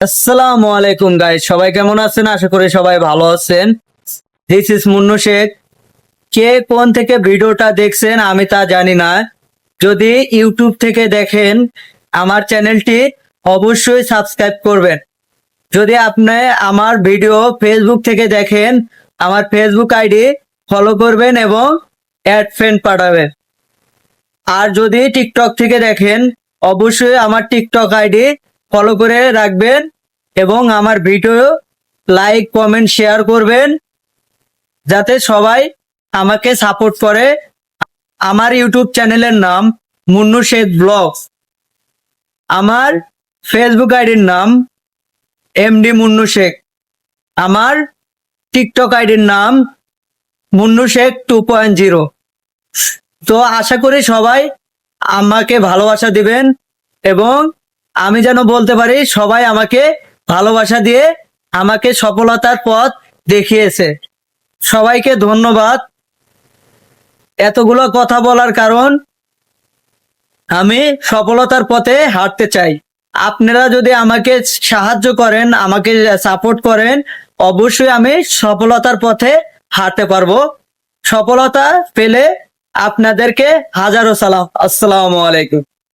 আসসালামু আলাইকুম গাইস সবাই কেমন আছেন? আশা করি সবাই ভালো আছেন। This is Munnu Sheikh. কে কোন থেকে ভিডিওটা দেখছেন আমি তা জানি না। যদি ইউটিউব থেকে দেখেন, আমার চ্যানেলটি অবশ্যই সাবস্ক্রাইব করবেন। যদি আপনি আমার ভিডিও ফেসবুক থেকে দেখেন, আমার ফেসবুক আইডি ফলো করবেন এবং অ্যাড ফ্রেন্ড পাঠাবেন। আর যদি টিকটক থেকে দেখেন, অবশ্যই আমার টিকটক আইডি ফলো করে রাখবেন এবং আমার ভিডিও লাইক কমেন্ট শেয়ার করবেন যাতে সবাই আমাকে সাপোর্ট করে। আমার ইউটিউব চ্যানেলের নাম মুন্নু শেখ ব্লগস আমার ফেসবুক আইডির নাম এমডি মুন্নু শেখ। আমার টিকটক আইডির নাম Munnu Sheikh two point zero তো আশা করি সবাই আমাকে ভালোবাসা দিবেন এবং আমি যেন বলতে পারি, সবাই আমাকে ভালোবাসা দিয়ে আমাকে সফলতার পথ দেখিয়েছে। সবাইকে ধন্যবাদ। এতগুলো কথা বলার কারণ আমি সফলতার পথে হাঁটতে চাই। আপনারা যদি আমাকে সাহায্য করেন, আমাকে সাপোর্ট করেন, অবশ্যই আমি সফলতার পথে হাঁটতে পারব। সফলতা পেলে আপনাদেরকে হাজারো সালাম। আসসালামু আলাইকুম।